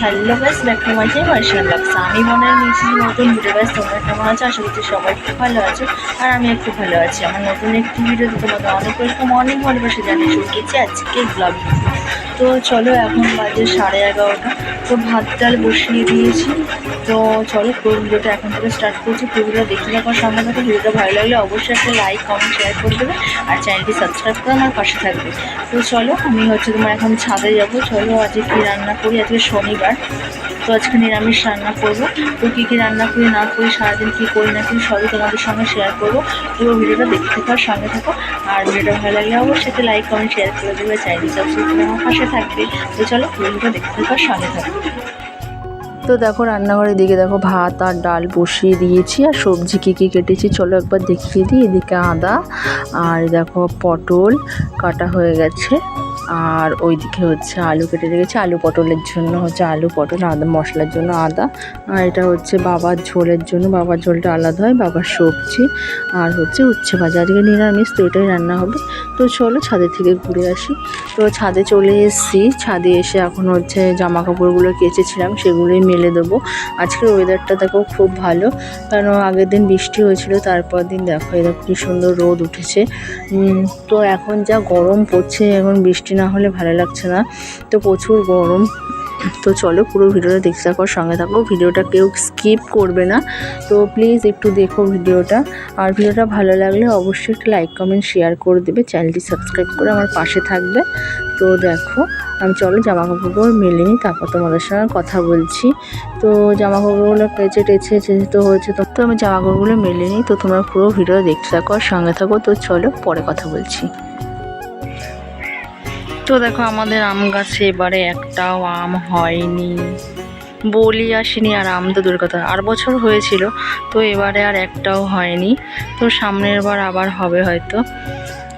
Hello guys back to my channel আমি মনে হয় যে নতুন ভিডিও গাইস তোমরা কেমন আছো? আশা করছি সবাই খুব ভালো আছো, আর আমি একটু ভালো আছি। আমার নতুন একটি ভিডিওতে তোমাদের অনেক অনেক ভালোবাসা জানিয়ে শুরু করছি আজকে ব্লগ তো চলো এখন বাজে সাড়ে এগারোটা। তো ভাত ডাল বসিয়ে দিয়েছি। তো চলো পুরো ভিডিওটা এখন থেকে স্টার্ট করছি। পুরো দেখে দেখতে সঙ্গে সাথে ভিডিওটা ভালো লাগলে অবশ্যই একটা লাইক কমেন্ট শেয়ার করে দেবে। আর চ্যানেলটি সাবস্ক্রাইব করে আমার পাশে থাকবে। তো চলো, আমি হচ্ছে তোমার এখন ছাদে যাব। চলো, আজকে কী রান্না করি? আজকে শনিবার। তো আজকে নিরামিষ রান্না করব। তো কী কী রান্না করি, না করি, সারাদিন কী করি, না করি, সবই তোমাদের সঙ্গে শেয়ার করব। পুরো ভিডিওটা দেখতে থাকো, আর সঙ্গে থাকো। আর ভিডিওটা ভালো লাগলে অবশ্যই লাইক কমেন্ট শেয়ার করে দেবে। চ্যানেলটি সাবস্ক্রাইব করে পাশে থাকবে। তো চলো, ভিডিওটা দেখতে থাকো, আর সঙ্গে থাকো। তো দেখো রান্নাঘরের দিকে দেখো ভাত আর ডাল বসিয়ে দিয়েছি, আর সবজি কী কী কেটেছি চলো একবার দেখিয়ে দিই, এদিকে আদা আর দেখো পটল কাটা হয়ে গেছে, আর ওইদিকে হচ্ছে আলু কেটে রেখেছি, আলু পটলের জন্য হচ্ছে আলু পটল, আদা মশলার জন্য আদা, আর এটা হচ্ছে বাবার ঝোলের জন্য, বাবার ঝোলটা আলাদা হয়, বাবার সবজি আর হচ্ছে উচ্ছে ভাজা, আজকে নিরামিষ তো এটাই রান্না হবে, তো চলো ছাদে থেকে ঘুরে আসি, তো ছাদে চলে এসেছি, ছাদে এসে এখন হচ্ছে জামা কাপড়গুলো কেচেছিলাম, সেগুলোই মেলে দেবো। আজকের ওয়েদারটা দেখো খুব ভালো। কারণ আগের দিন বৃষ্টি হয়েছিল, তারপর দিন দেখো এরকম কি সুন্দর রোদ উঠেছে। তো এখন যা গরম পড়ছে, এখন বৃষ্টি না হলে ভালো লাগছে না। তো প্রচুর গরম। তো চলো পুরো ভিডিওটা দেখতে থাকো সঙ্গে থাকো। ভিডিওটা কেউ স্কিপ করবে না। তো প্লিজ একটু দেখো ভিডিওটা। আর ভিডিওটা ভালো লাগলে অবশ্যই একটু লাইক কমেন্ট শেয়ার করে দেবে। চ্যানেলটি সাবস্ক্রাইব করে আমার পাশে থাকবে। তো দেখো, আমি চলো জামা কাপড় মেলে নিই, তারপর তোমাদের সঙ্গে কথা বলছি। তো জামা কাপড়গুলো কেচে টেছে যেহেতু হয়েছে তো তো আমি জামা কাপড়গুলো মেলে নিই। তো তোমরা পুরো ভিডিও দেখতে থাকো আর সঙ্গে থাকো। তো চলো পরে কথা বলছি। তো দেখো আমাদের আম গাছে এবারে একটাও আম হয়নি। বলি আসেনি আর আম তো কথা। আর বছর হয়েছিল, তো এবারে আর একটাও হয়নি। তো সামনের বার আবার হবে হয়তো।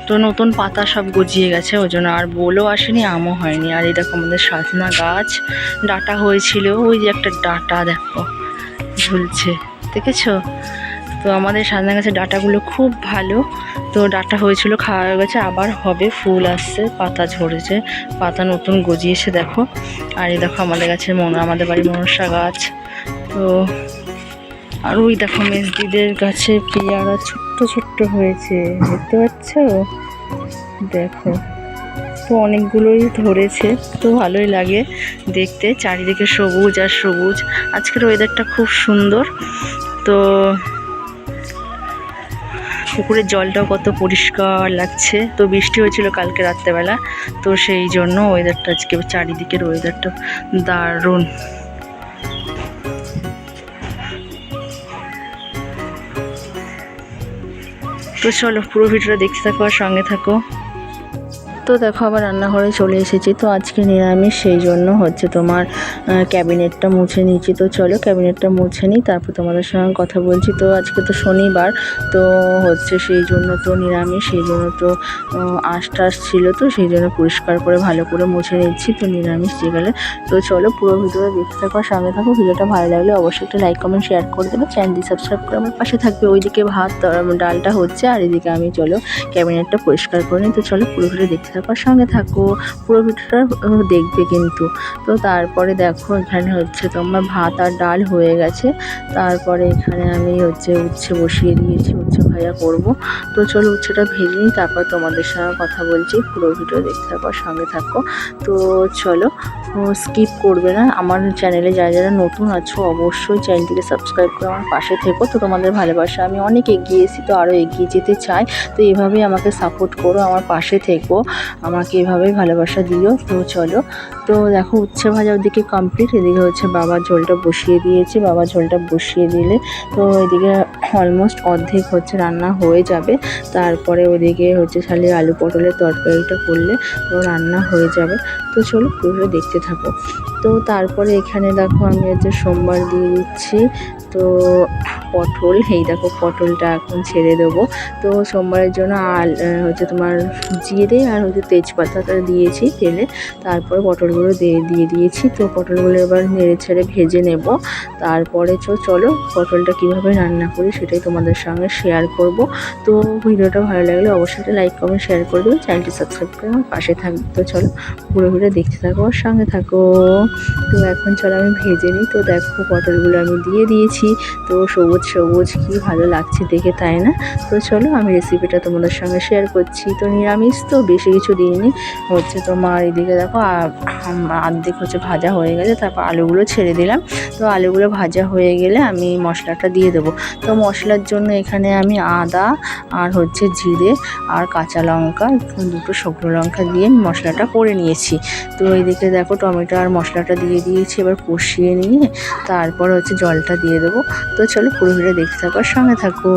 তো নতুন পাতা সব গজিয়ে গেছে, ওই জন্য আর বলেও আসেনি, আমও হয়নি। আর এই দেখো আমাদের সাজনা গাছ, ডাটা হয়েছিল। ওই যে একটা ডাটা দেখো, ঝুলছে। দেখেছ? তো আমাদের সাজনা গাছের ডাটাগুলো খুব ভালো। তো ডাটা হয়েছিল, খাওয়া গেছে, আবার হবে, ফুল আসছে, পাতা ঝরেছে, পাতা নতুন গজিয়েছে, দেখো। আর এই দেখো আমাদের গাছের মন, আমাদের বাড়ির মনসা গাছ। তো আর ওই দেখো মেজদিদের গাছে পেয়ারা ছোট্ট ছোট্ট হয়েছে, দেখতে পাচ্ছ? দেখো। তো অনেকগুলোই ধরেছে, তো ভালোই লাগে দেখতে, চারিদিকে সবুজ আর সবুজ। আজকের ওয়েদারটা খুব সুন্দর। তো পুকুরের জলটাও কত পরিষ্কার লাগছে। তো বৃষ্টি হয়েছিল কালকে রাত্রেবেলা। তো সেই জন্য ওয়েদারটা আজকে চারিদিকের ওয়েদারটা দারুণ। তো চলো পুরো ভিডিওটা দেখতে থাকো আর সঙ্গে থাকো। তো দেখো আবার রান্নাঘরে চলে এসেছি, তো আজকে নিরামিষ, সেই জন্য হচ্ছে তোমার ক্যাবিনেটটা মুছে নিয়েছি। তো চলো ক্যাবিনেটটা মুছে নিই, তারপর তোমাদের সঙ্গে কথা বলছি। তো আজকে তো শনিবার, তো হচ্ছে সেই জন্য তো নিরামিষ, সেই জন্য তো আঁশ টাশ ছিল, তো সেই জন্য পরিষ্কার করে ভালো করে মুছে নিচ্ছি, তো নিরামিষ যে গেলে। তো চলো পুরো ভিডিওটা দেখতে থাকো সঙ্গে থাকো, ভিডিওটা ভালো লাগলে অবশ্যই একটা লাইক কমেন্ট শেয়ার করে দেবে। চ্যানেলটি সাবস্ক্রাইব করে আমার পাশে থাকবে। ওইদিকে ভাত, ডালটা হচ্ছে, আর এদিকে আমি চলো ক্যাবিনেটটা পরিষ্কার করে নিই। তো চলো পুরো ভিডিও দেখতে আর সঙ্গে থাকো, পুরো ভিডিওটা দেখবে কিন্তু। তো তারপরে দেখো, এখানে হচ্ছে তোমার ভাত আর ডাল হয়ে গেছে। তারপরে এখানে আমি হচ্ছে উচ্ছে বসিয়ে দিয়েছি, উচ্ছে ভাজা করব। তো চলো উচ্ছেটা ভেজে নিই, তারপর তোমাদের সঙ্গে কথা বলছি, পুরো ভিডিও দেখতে থাকো সঙ্গে থাকো। তো চলো স্কিপ করবে না। আমার চ্যানেলে যারা যারা নতুন আছো, অবশ্যই চ্যানেলটিকে সাবস্ক্রাইব করে আমার পাশে থেকো। তো তোমাদের ভালোবাসা, আমি অনেক এগিয়েছি তো আরও এগিয়ে যেতে চাই। তো এভাবেই আমাকে সাপোর্ট করো, আমার পাশে থেকো। আমাকে এভাবেই ভালোবাসা দিও, তো চলো। তো দেখো, উচ্ছে ভাজা ওদিকে কমপ্লিট এদিকে হচ্ছে বাবা ঝোলটা বসিয়ে দিয়েছে। বাবা ঝোলটা বসিয়ে দিলে তো এদিকে অলমোস্ট অর্ধেক হচ্ছে রান্না হয়ে যাবে। তারপরে ওদিকে হচ্ছে খালি আলু পটলের তরকারিটা করলে তো রান্না হয়ে যাবে। তো চলো পুরো দেখতে থাকো। তো তারপরে এখানে দেখো আমি হচ্ছে সোমবার দিয়ে দিচ্ছি। তো পটল, এই দেখো পটলটা এখন ছেড়ে দেবো। তো সোমবারের জন্য আল হচ্ছে তোমার জিরে আর হচ্ছে তেজপাতাটা দিয়েছি তেলে। তারপরে পটলগুলো দিয়ে দিয়ে দিয়েছি। তো পটলগুলো এবার নেড়ে ছেড়ে ভেজে নেব। তারপরে চো, চলো পটলটা কীভাবে রান্না করি সেটাই তোমাদের সঙ্গে শেয়ার করব। তো ভিডিওটা ভালো লাগলে অবশ্যই লাইক কমেন্ট শেয়ার করে দেবে। চ্যানেলটি সাবস্ক্রাইব করে আমার পাশে থাকবে। তো চলো পুরো ঘুরে দেখতে থাকো আর সঙ্গে থাকো। তো এখন চলো আমি ভেজে নিই। তো দেখো পটলগুলো আমি দিয়ে দিয়েছি। তো সবুজ সবুজ কি ভালো লাগছে দেখে, তাই না? তো চলো আমি রেসিপিটা তোমাদের সঙ্গে শেয়ার করছি। তো নিরামিষ তো বেশি কিছু দিইনি। হচ্ছে তোমার এদিকে দেখো, আ- আম- অর্ধেক হচ্ছে ভাজা হয়ে গেছে। তারপর আলুগুলো ছেড়ে দিলাম। তো আলুগুলো ভাজা হয়ে গেলে আমি মশলাটা দিয়ে দেবো। তো মশলার জন্য এখানে আমি আদা আর হচ্ছে জিরে আর কাঁচা লঙ্কা, দুটো শুকনো লঙ্কা দিয়ে মশলাটা করে নিয়েছি। তো এইদিকে দেখো টমেটো আর মশলাটা দিয়ে দিয়েছি, এবার কষিয়ে নিয়ে তারপর হচ্ছে জলটা দিয়ে দেবো। তো চলো পুরোহিটা দেখতে থাকো সঙ্গে থাকো।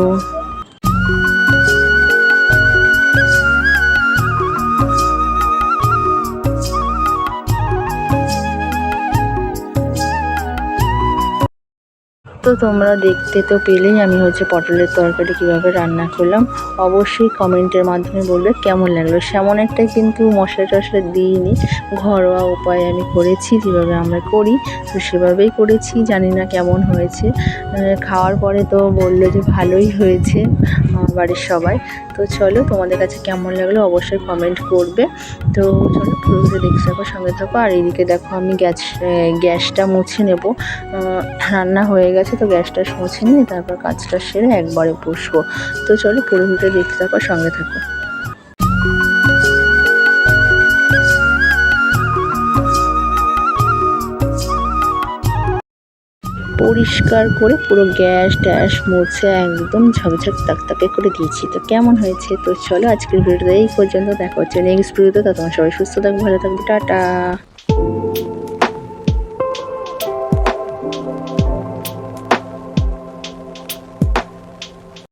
তো তোমরা দেখতে তো পেলেই আমি হচ্ছে পটলের তরকারি কীভাবে রান্না করলাম। অবশ্যই কমেন্টের মাধ্যমে বলবে কেমন লাগল। সেমন একটা কিন্তু মশলা টশলা দিইনি। ঘরোয়া উপায় আমি করেছি, যেভাবে আমরা করি, তো সেভাবেই করেছি। জানি না কেমন হয়েছে। খাওয়ার পরে তো বলল যে ভালোই হয়েছে। বাড়ির সবাই। তো চলো তোমাদের কাছে কেমন লাগল অবশ্যই কমেন্ট করবে। তো চলো পুরো ভিডিও দেখতে থাকো, সঙ্গে থাকো। আর এইদিকে দেখো আমি গ্যাস গ্যাসটা মুছে নেব। রান্না হয়ে গেছে তো গ্যাসটা মুছে নিয়ে তারপর কাজটা সেরে একবারে বসবো। তো চলো পুরো ভিডিও দেখতে থাকো, সঙ্গে থাকো। পরিষ্কার করে পুরো গ্যাস ট্যাস মুছে একদম ঝকঝক তাকতাকে করে দিয়েছি। তো কেমন হয়েছে? তো চলো আজকের ভিডিওটা এই পর্যন্ত। দেখা হচ্ছে নেক্সট ভিডিওতে। তো তোমার সবাই সুস্থ থাকবে ভালো থাকবে টাটা।